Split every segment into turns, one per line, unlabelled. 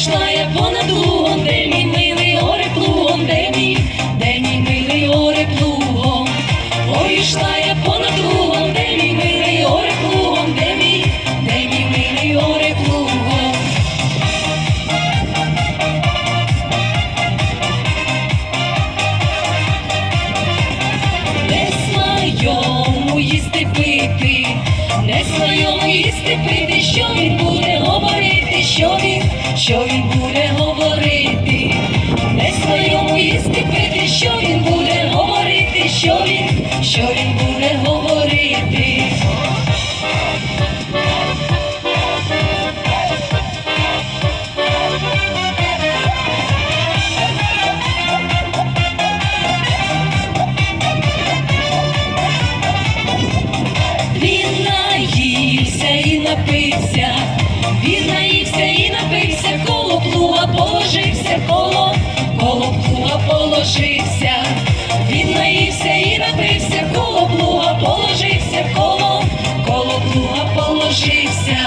Krishna. Говорити, не своєму їсти пити, що він буде говорити, що він, що він буде говорити, положився.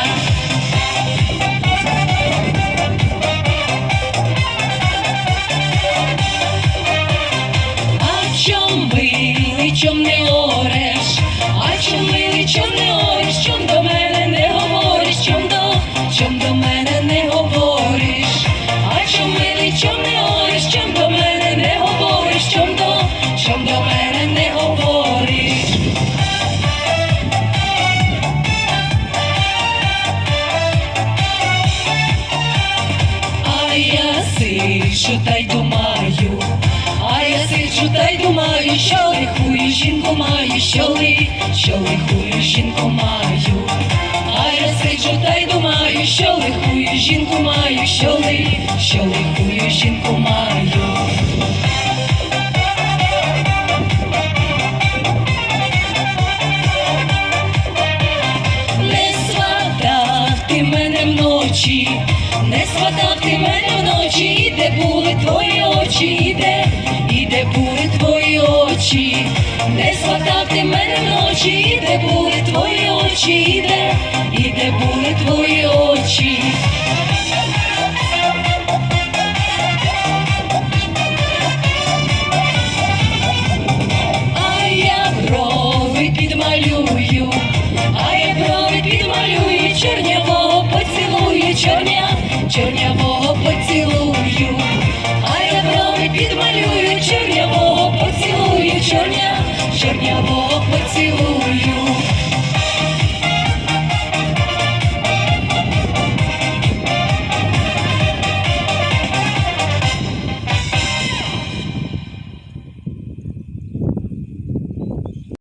А чом милий, чом не ореш? А чом сиджу та й думаю, а я сиджу та й думаю, що лихую жінку маю, що ли, що лихую жінку маю. А я сиджу та й думаю, що лихую жінку маю, що ли, що лихую жінку маю. Де були твої очі, і і де були твої очі, не сватав ти мене вночі, і де були твої очі, і і де були твої очі. А я брови підмалюю, а я брови підмалюю, чорнявого поцілую, чорня, чорнявого поцілую, чернявого поцілую.